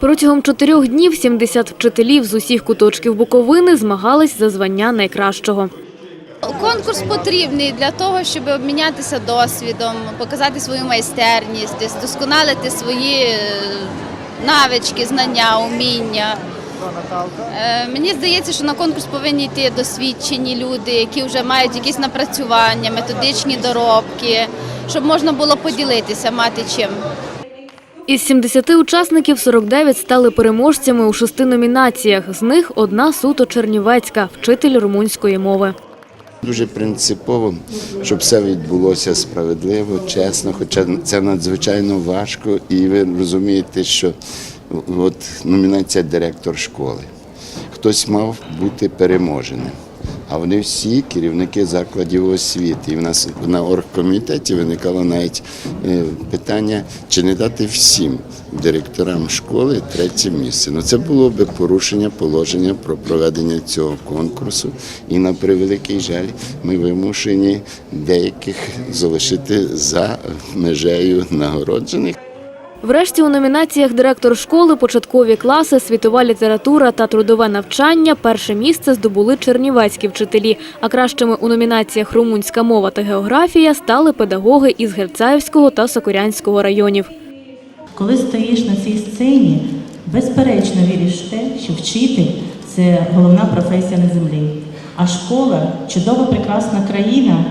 Протягом чотирьох днів 70 вчителів з усіх куточків Буковини змагались за звання найкращого. Конкурс потрібний для того, щоб обмінятися досвідом, показати свою майстерність, досконалити свої е, навички, знання, уміння. Е, Мені здається, що на конкурс повинні йти досвідчені люди, які вже мають якісь напрацювання, методичні доробки, щоб можна було поділитися, мати чим. Із 70 учасників 49 стали переможцями у шести номінаціях. З них одна суто чернівецька – вчитель румунської мови. Дуже принципово, щоб все відбулося справедливо, чесно, хоча це надзвичайно важко, і ви розумієте, що от номінація директор школи. Хтось мав бути переможеним. А вони всі керівники закладів освіти. І в нас на оргкомітеті виникало навіть е, питання, чи не дати всім директорам школи третє місце. Ну це було би порушення положення про проведення цього конкурсу. І на превеликий жаль, ми вимушені деяких залишити за межею нагороджених. Врешті у номінаціях директор школи, початкові класи, світова література та трудове навчання перше місце здобули чернівецькі вчителі, а кращими у номінаціях румунська мова та географія стали педагоги із Герцаївського та Сокурянського районів. Коли стоїш на цій сцені, безперечно віриш те, що вчитель це головна професія на землі. А школа чудова, прекрасна країна,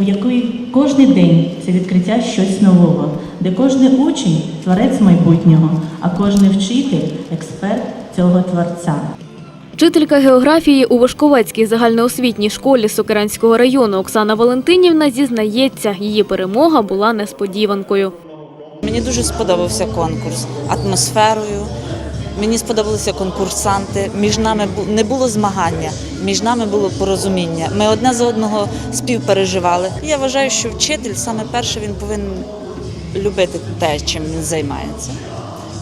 у якої кожен день це відкриття щось нового, де кожен учень творець майбутнього, а кожен вчитель експерт цього творця. Вчителька географії у Вишковецькій загальноосвітній школі Сокиранського району Оксана Валентинівна зізнається, її перемога була несподіванкою. Мені дуже сподобався конкурс атмосферою. Мені сподобалися конкурсанти. Між нами не було змагання, між нами було порозуміння. Ми одне за одного співпереживали. Я вважаю, що вчитель саме перше він повинен любити те, чим він займається,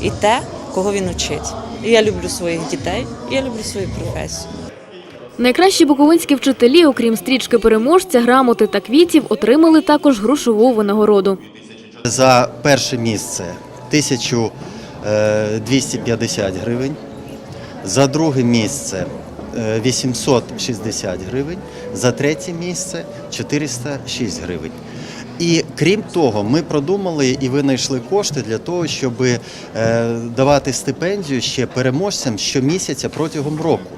і те, кого він учить. І я люблю своїх дітей, і я люблю свою професію. Найкращі буковинські вчителі, окрім стрічки переможця, грамоти та квітів, отримали також грошову винагороду. За перше місце 1250 гривень, за друге місце е, 860 гривень, за третє місце 406 гривень. І крім того, ми продумали і винайшли кошти для того, щоб е, давати стипендію ще переможцям щомісяця протягом року.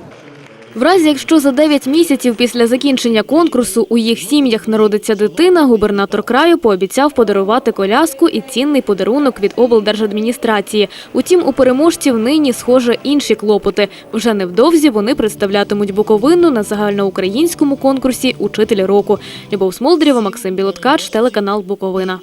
В разі, якщо за 9 місяців після закінчення конкурсу у їх сім'ях народиться дитина, губернатор краю пообіцяв подарувати коляску і цінний подарунок від облдержадміністрації. Утім, у переможців нині, схоже, інші клопоти. Вже невдовзі вони представлятимуть Буковину на загальноукраїнському конкурсі «Учитель року». Любов Смолдерєва, Максим Білоткач, телеканал Буковина.